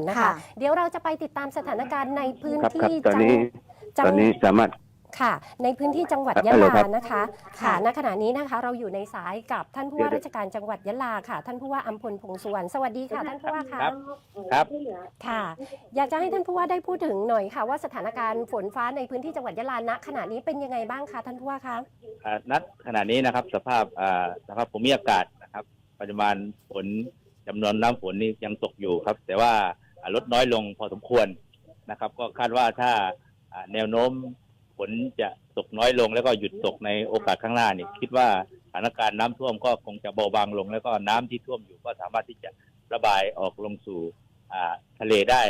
นนะคะ ค่ะ เดี๋ยวเราจะไปติดตามสถานการณ์ในพื้นครับครับที่ตอนนี้จัตอนนี้สามารถ ค่ะ ในพื้นที่จังหวัดครับยะฮัลโหลลาครับ นะคะ ค่ะ ณ ขณะนี้นะคะ เราอยู่ในสายกับท่านผู้ว่าเดี๋ยวราชการจังหวัดยะลาค่ะ ท่านผู้ว่าอัมพลพงษ์สุวรรณ สวัสดีค่ะ ท่านผู้ว่าค่ะครับครับ ค่ะ อยากจะให้ท่านผู้ว่าได้พูดถึงหน่อยค่ะ ว่าสถานการณ์ฝนฟ้าในพื้นที่จังหวัดยะลา ณ ขณะนี้เป็นยังไงบ้างคะท่านผู้ว่าคะ อ่านัดขณะนี้นะครับสภาพอ่าสภาพภูมิอากาศนะครับปริมาณฝนจำนวนน้ำฝนนี่ยังตกอยู่ครับ แต่ว่าอ่า ลดน้อยลงพอสมควรนะครับ ก็คาดว่าถ้าอ่าแนวโน้มฝนจะตกน้อยลงแล้วก็หยุดตกในโอกาสข้างหน้านี่คิดว่าสถานการณ์น้ำท่วมก็คงจะเบาบางลง แล้วก็น้ำที่ท่วมอยู่ก็สามารถที่จะระบายออกลงสู่อ่าทะเลได้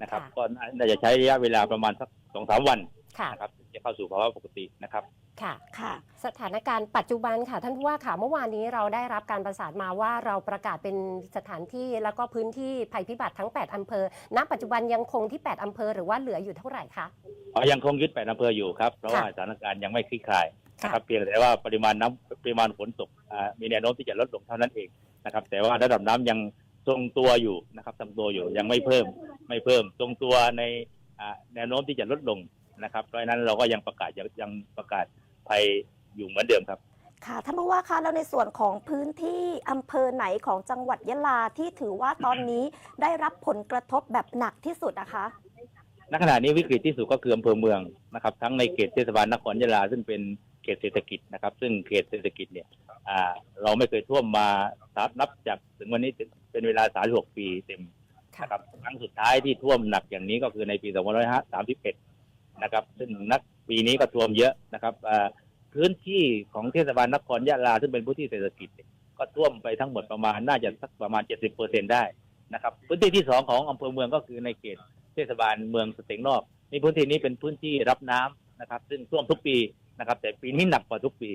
นะครับค่ะก็น่าจะใช้ระยะเวลาประมาณสักสองสามวันค่ะนะครับถึงจะเข้าสู่ภาวะปกตินะครับ ค่ะค่ะ สถานการณ์ปัจจุบันค่ะ ท่านผู้ว่าค่ะเมื่อวานนี้เราได้รับการประสานมาว่าเราประกาศเป็นสถานที่แล้วก็พื้นที่ภัยพิบัติทั้ง 8 อำเภอ ณ ปัจจุบันยังคงที่ 8 อำเภอหรือว่าเหลืออยู่เท่าไหร่คะ อ๋อยังคงยึดแปดอำเภออยู่ครับ เพราะว่าค่ะสถานการณ์ยังไม่คลี่คลายค่ะนะครับเพียงแต่ว่าปริมาณน้ำปริมาณฝนตกอ่ามีแนวโน้มที่จะลดลงเท่านั้นเองนะครับแต่ว่าระดับน้ำยังทรงตัวอยู่นะครับทรงตัวอยู่ยังไม่เพิ่มไม่เพิ่มทรงตัวในอ่าแนวโน้มที่จะลดลงนะครับเพราะฉะนั้นเราก็ยังประกาศยังยังประกาศ ภัยอยู่เหมือนเดิมครับ ค่ะท่านผู้ว่าคะแล้วในส่วนของพื้นที่อำเภอไหนของจังหวัดยะลาที่ถือว่าตอนนี้ได้รับผลกระทบแบบหนักที่สุดนะคะณขณะนี้วิกฤตที่สุดก็คืออำเภอเมืองนะครับ ทั้งในเขตเทศบาลนครยะลาซึ่งเป็นเขตเศรษฐกิจนะครับ ซึ่งเขตเศรษฐกิจเนี่ยอ่าเราไม่เคยท่วมมานับจากถึงวันนี้เป็นเวลา 36 ปีเต็มค่ะนะครับครั้งสุดท้ายที่ท่วมหนักอย่างนี้ก็คือในปี 2531 นะครับ ซึ่งนัก ปีนี้ก็ท่วมเยอะนะครับอ่าพื้นที่ของเทศบาลนครยะลาซึ่งเป็นพื้นที่เศรษฐกิจเนี่ยก็ท่วมไปทั้งหมดประมาณน่าจะสักประมาณ 70เปอร์เซ็นได้นะครับพื้นที่ที่สองของอำเภอเมืองก็คือในเขตเทศบาลเมืองสเต็งนอกนี่พื้นที่นี้เป็นพื้นที่รับน้ำนะครับ ซึ่งท่วมทุกปีนะครับ แต่ปีนี้หนักกว่าทุกปี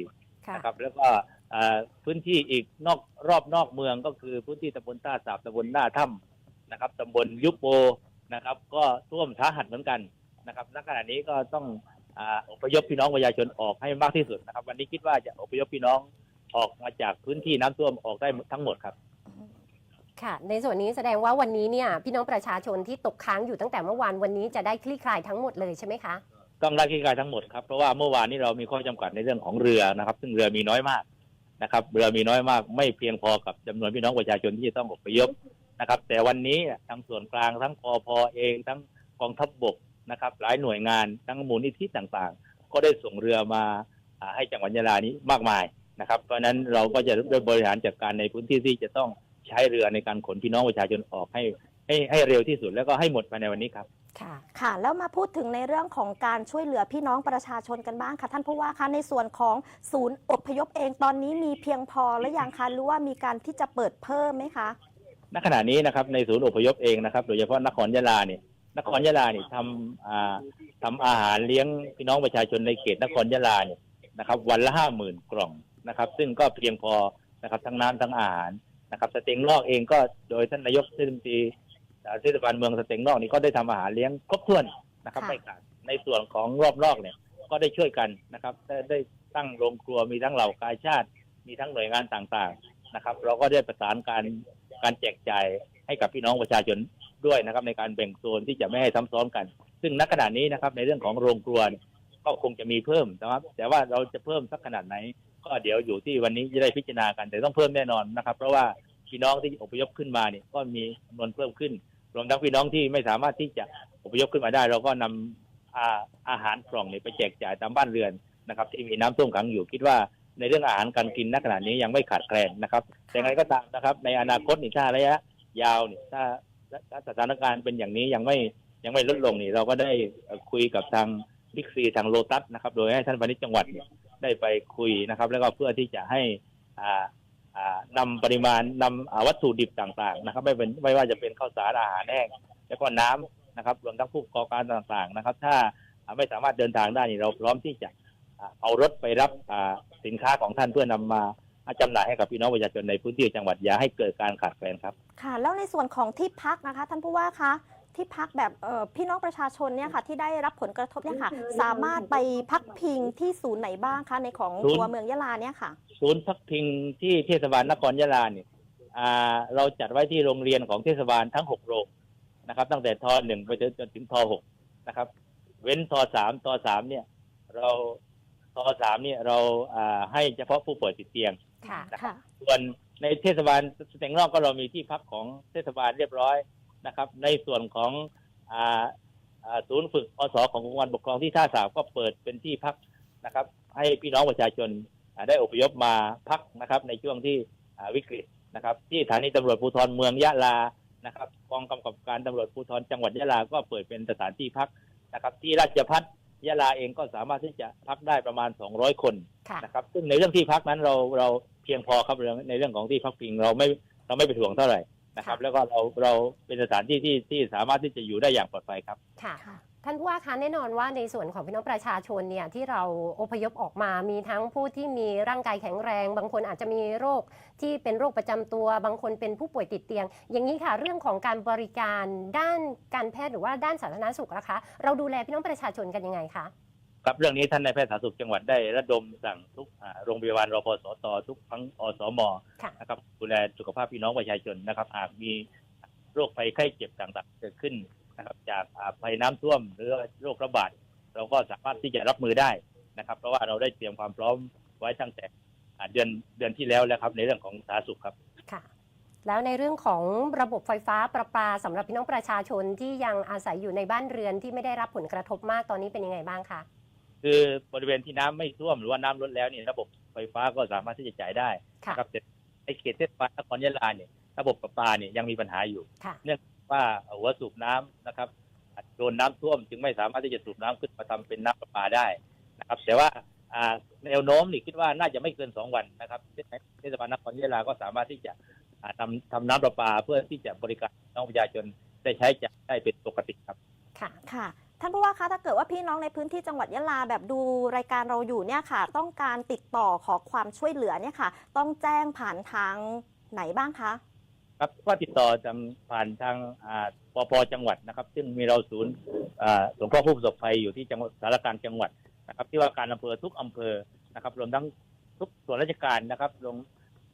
ค่ะนะครับแล้วก็เอ่อพื้นที่อีกนอกรอบนอกเมืองก็คือพื้นที่ตำบลท่าสาบตำบลหน้าถ้ำนะครับตำบลยุบโปนะครับ ก็ท่วมสาหัสเหมือนกันนะครับณขณะนี้ก็ต้อง อ่าอพยพพี่น้องประชาชนออกให้มากที่สุดนะครับ วันนี้คิดว่าจะอพยพพี่น้องออกมาจากพื้นที่น้ำท่วมออกได้ทั้งหมดครับ ค่ะ ในส่วนนี้แสดงว่าวันนี้เนี่ยพี่น้องประชาชนที่ตกค้างอยู่ตั้งแต่เมื่อวานวันนี้จะได้คลี่คลายทั้งหมดเลยใช่ไหมคะต้องได้ขี้กายทั้งหมดครับเพราะว่าเมื่อวานนี้เรามีข้อจำกัดในเรื่องของเรือนะครับ ซึ่งเรือมีน้อยมากนะครับ เรือมีน้อยมาก ไม่เพียงพอกับจำนวนพี่น้องประชาชนที่จะต้องอพยพนะครับ แต่วันนี้ทางส่วนกลางทั้งปอพเองทั้งกองทัพบก นะครับ หลายหน่วยงานทั้งมูลนิธิต่างๆ ก็ได้ส่งเรือมาอ่าให้จังหวัดยะลานี้มากมายนะครับ เพราะฉะนั้นเราก็จะได้บริหารจัดการในพื้นที่ที่จะต้องใช้เรือในการขนพี่น้องประชาชนออกให้ให้ให้เร็วที่สุดแล้วก็ให้หมดภายในวันนี้ครับค่ะค่ะ แล้วมาพูดถึงในเรื่องของการช่วยเหลือพี่น้องประชาชนกันบ้างค่ะท่านผู้ว่าคะในส่วนของศูนย์อพยพเองตอนนี้มีเพียงพอหรือยังคะหรือว่ามีการที่จะเปิดเพิ่มไหมคะณขณะนี้นะครับในศูนย์อพยพเองนะครับ โดยเฉพาะนครยะลาเนี่ย นครยะลาเนี่ยทำอ่าทำอาหารเลี้ยงพี่น้องประชาชนในเขตนครยะลาเนี่ยนะครับ วันละห้าหมื่นกล่องนะครับ ซึ่งก็เพียงพอนะครับทั้งน้ำทั้งอาหารนะครับสเต็งนอกเองก็โดยท่านนายกเทศมนตรีอ่าเทศบาลเมืองสเต็งนอกนี่ก็ได้ทำอาหารเลี้ยงครบถ้วนนะครับค่ะไม่ขาดในส่วนของรอบนอกเนี่ยก็ได้ช่วยกันนะครับได้ได้ตั้งโรงครัวมีทั้งเหล่ากาชาติ มีทั้งหน่วยงานต่างๆนะครับ เราก็ได้ประสานการการแจกจ่ายให้กับพี่น้องประชาชน ด้วยนะครับในการแบ่งโซนที่จะไม่ให้ซ้ำซ้อนกัน ซึ่งณขณะนี้นะครับในเรื่องของโรงครัวก็คงจะมีเพิ่มนะครับ แต่ว่าเราจะเพิ่มสักขนาดไหน ก็เดี๋ยวอยู่ที่วันนี้จะได้พิจารณากัน แต่ต้องเพิ่มแน่นอนนะครับ เพราะว่าพี่น้องที่อพยพขึ้นมาเนี่ยก็มีจำนวนเพิ่มขึ้นรวมทั้งพี่น้องที่ไม่สามารถที่จะอพยพขึ้นมาได้ เราก็นำอาอาหารกล่องเนี่ยไปแจกจ่ายตามบ้านเรือนนะครับที่มีน้ำท่วมขังอยู่คิดว่าในเรื่องอาหารการกินณขณะนี้ยังไม่ขาดแคลนนะครับแต่ไงก็ตามนะครับ ในอนาคตนี่ถ้าระยะยาวเนี่ยถ้า ถ้าสถานการณ์เป็นอย่างนี้ยังไม่ยังไม่ลดลงนี่เราก็ได้คุยกับทางบิ๊กซีทางโลตัสนะครับ โดยให้ท่านพาณิชย์จังหวัดเนี่ยได้ไปคุยนะครับ แล้วก็เพื่อที่จะให้อ่าอ่านำปริมาณนำอ่าวัตถุดิบต่างๆ นะครับ ไม่เป็นไม่ว่าจะเป็นข้าวสารอาหารแห้งแล้วก็น้ำนะครับรวมทั้งผู้ประกอบการต่างๆนะครับ ถ้าไม่สามารถเดินทางได้นี่เราพร้อมที่จะเอารถไปรับสินค้าของท่านเพื่อนำมา จำหน่ายให้กับพี่น้องประชาชนในพื้นที่จังหวัดอย่าให้เกิดการขาดแคลนครับ ค่ะ แล้วในส่วนของที่พักนะคะ ท่านผู้ว่าคะที่พักแบบเอ่อพี่น้องประชาชนเนี่ยค่ะ ที่ได้รับผลกระทบเนี่ยค่ะ สามารถไปพักพิงที่ศูนย์ไหนบ้างคะในของศูนย์ตัวเมืองยะลาเนี่ยค่ะ ศูนย์พักพิงที่เทศบาลนครยะลาเนี่ยอ่าเราจัดไว้ที่โรงเรียนของเทศบาลทั้งหกโรงนะครับ ตั้งแต่ทอหนึ่งไปจนจนถึงทอหกนะครับ เว้นทอสามทอสามเนี่ย เราทอสามเนี่ยเราอ่าให้เฉพาะผู้ป่วยติดเตียง ค่ะค่ะส่วนในเทศบาลสเต็งนอกก็เรามีที่พักของเทศบาลเรียบร้อยนะครับ ในส่วนของอ่าอ่าศูนย์ฝึกอสขององค์กรปกครองที่ท่าสามก็เปิดเป็นที่พักนะครับ ให้พี่น้องประชาชนอ่าได้อพยพมาพักนะครับ ในช่วงที่อ่าวิกฤตนะครับ ที่สถานีตำรวจภูธรเมืองยะลานะครับกองกำกับการตำรวจภูธรจังหวัดยะลาก็เปิดเป็นสถานที่พักนะครับ ที่ราชพัฒ ยะลาเองก็สามารถที่จะพักได้ประมาณ 200 คนค่ะนะครับ ซึ่งในเรื่องที่พักนั้นเราเราเพียงพอครับเรื่องในเรื่องของที่พักพิงเราไม่เราไม่เป็นห่วงเท่าไหร่นะครับค่ะแล้วก็เราเราเป็นสถานที่ที่ที่สามารถที่จะอยู่ได้อย่างปลอดภัยครับค่ะค่ะ ท่านผู้ว่าคะแน่นอนว่าในส่วนของพี่น้องประชาชนเนี่ยที่เราอพยพออกมามีทั้งผู้ที่มีร่างกายแข็งแรง บางคนอาจจะมีโรคที่เป็นโรคประจำตัว บางคนเป็นผู้ป่วยติดเตียง อย่างนี้ค่ะ เรื่องของการบริการด้านการแพทย์หรือว่าด้านสาธารณสุขนะคะ เราดูแลพี่น้องประชาชนกันยังไงคะครับเรื่องนี้ท่านนายแพทย์สาธารณสุขจังหวัดได้ระดมสั่งทุกอ่าโรงพยาบาลรพสตทุกทั้งอสมค่ะนะครับดูแลสุขภาพพี่น้องประชาชนนะครับหากมีโรคภัยไข้เจ็บต่างๆเกิดขึ้น นะครับ จากอ่าภัยน้ำท่วมหรือโรคระบาดเราก็สามารถที่จะรับมือได้นะครับ เพราะว่าเราได้เตรียมความพร้อมไว้ตั้งแต่อ่าเดือนเดือนที่แล้วแล้วครับในเรื่องของสาธารณสุขครับค่ะ แล้วในเรื่องของระบบไฟฟ้าประปาสำหรับพี่น้องประชาชนที่ยังอาศัยอยู่ในบ้านเรือนที่ไม่ได้รับผลกระทบมากตอนนี้เป็นยังไงบ้างคะคือบริเวณที่น้ำไม่ท่วมหรือว่าน้ำลดแล้วเนี่ยระบบไฟฟ้าก็สามารถที่จะจ่ายได้ค่ะนะครับแต่ในเขตเทศบาลนครยะลาเนี่ยระบบประปาเนี่ยยังมีปัญหาอยู่ค่ะ ว่าหัวสูบน้ำนะครับโดนน้ำท่วมจึงไม่สามารถที่จะสูบน้ำขึ้นมาทำเป็นน้ำประปาได้นะครับ แต่ว่าแนวโน้มนี่คิดว่าน่าจะไม่เกินสองวันนะครับเทศบาลนครยะลาก็สามารถที่จะอ่าทำทำน้ำประปาเพื่อที่จะบริการน้องประชาชนได้ใช้จ่ายได้เป็นปกติครับค่ะค่ะท่านผู้ว่าคะถ้าเกิดว่าพี่น้องในพื้นที่จังหวัดยะลาแบบดูรายการเราอยู่เนี่ยค่ะ ต้องการติดต่อขอความช่วยเหลือเนี่ยค่ะ ต้องแจ้งผ่านทางไหนบ้างคะ ครับก็ติดต่อทางผ่านทางอ่าปปจังหวัดนะครับ ซึ่งมีเราศูนย์อ่าสงเคราะห์ผู้ประสบภัยอยู่ที่จังหวัดสารกลารจังหวัดนะครับ ที่ว่าการอำเภอทุกอำเภอนะครับ รวมทั้งทุกส่วนราชการนะครับลง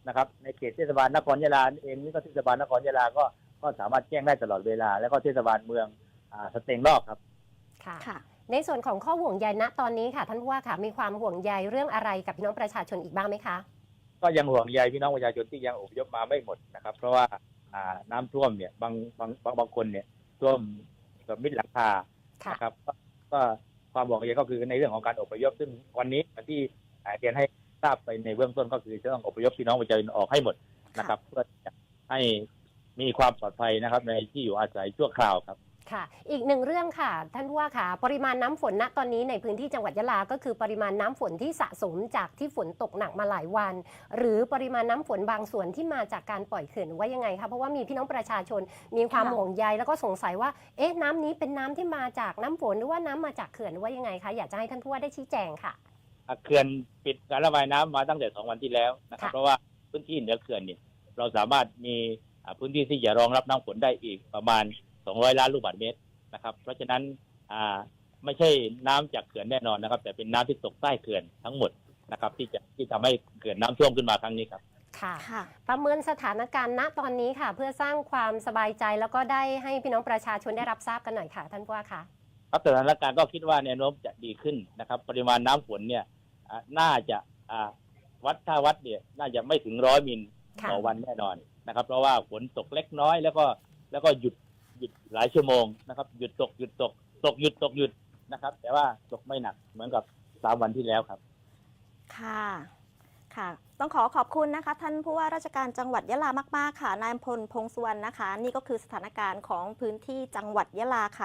นะครับ ในเขตเทศบาลนครยะลาเองนี่ก็เทศบาลนครยะลาก็ก็สามารถแจ้งได้ตลอดเวลา แล้วก็เทศบาลเมืองอ่าสเตงลอกครับค่ะค่ะ ในส่วนของข้อห่วงใยณตอนนี้ค่ะ ท่านผู้ว่าค่ะมีความห่วงใยเรื่องอะไรกับพี่น้องประชาชนอีกบ้างไหมคะ ก็ยังห่วงใยพี่น้องประชาชนที่ยังอพยพมาไม่หมดนะครับ เพราะว่าอ่าน้ำท่วมเนี่ยบางบางบางบางคนเนี่ยท่วมกับมิดหลังคาค่ะนะครับก็ก็ความห่วงใยก็คือในเรื่องของการอพยพซึ่งวันนี้ที่อ่าเรียนให้ทราบไปในเบื้องต้นก็คือจะต้องอพยพพี่น้องประชาชนออกให้หมดนะครับ เพื่อจะให้มีความปลอดภัยนะครับ ในที่อยู่อาศัยชั่วคราวครับ ค่ะ อีกหนึ่งเรื่องค่ะ ท่านผู้ว่าค่ะ ปริมาณน้ำฝนณตอนนี้ในพื้นที่จังหวัดยะลา ก็คือปริมาณน้ำฝนที่สะสมจากที่ฝนตกหนักมาหลายวัน หรือปริมาณน้ำฝนบางส่วนที่มาจากการปล่อยเขื่อนว่ายังไงคะ เพราะว่ามีพี่น้องประชาชนมีความค่ะห่วงใยแล้วก็สงสัยว่า เอ๊ะ น้ำนี้เป็นน้ำที่มาจากน้ำฝนหรือว่าน้ำมาจากเขื่อนหรือว่ายังไงคะ อยากจะให้ท่านผู้ว่าได้ชี้แจงค่ะอะเขื่อนปิดการระบายน้ำมาตั้งแต่สองวันที่แล้วนะครับค่ะเพราะว่าพื้นที่เหนือเขื่อนเนี่ย เราสามารถมีอ่าพื้นที่ที่จะรองรับน้ำฝนได้อีกประมาณ 200 ล้านลูกบาศก์เมตรนะครับ เพราะฉะนั้นอ่าไม่ใช่น้ำจากเขื่อนแน่นอนนะครับ แต่เป็นน้ำที่ตกใต้เขื่อนทั้งหมดนะครับ ที่จะที่ทำให้เขื่อนน้ำท่วมขึ้นมาครั้งนี้ครับค่ะค่ะประเมินสถานการณ์ณตอนนี้ค่ะ เพื่อสร้างความสบายใจแล้วก็ได้ให้พี่น้องประชาชนได้รับทราบกันหน่อยค่ะ ท่านผู้ว่าค่ะครับสถานการณ์ก็คิดว่าแนวโน้มจะดีขึ้นนะครับ ปริมาณน้ำฝนเนี่ยอ่าน่าจะอ่าวัดถ้าวัดเนี่ยน่าจะไม่ถึงร้อยมิลค่ะต่อวันแน่นอนนะครับ เพราะว่าฝนตกเล็กน้อยแล้วก็แล้วก็หยุดห ยุดหลายชั่วโมงนะครับ หยุดตกหยุดตก ตกหยุดตกหยุดนะครับ แต่ว่าตกไม่หนักเหมือนกับสามวันที่แล้วครับ ค่ะ ค่ะ ต้องขอขอบคุณนะคะ ท่านผู้ว่าราชการจังหวัดยะลามาก ๆ ค่ะ นายพลพงษ์สุวรรณนะคะ นี่ก็คือสถานการณ์ของพื้นที่จังหวัดยะลาค่ะ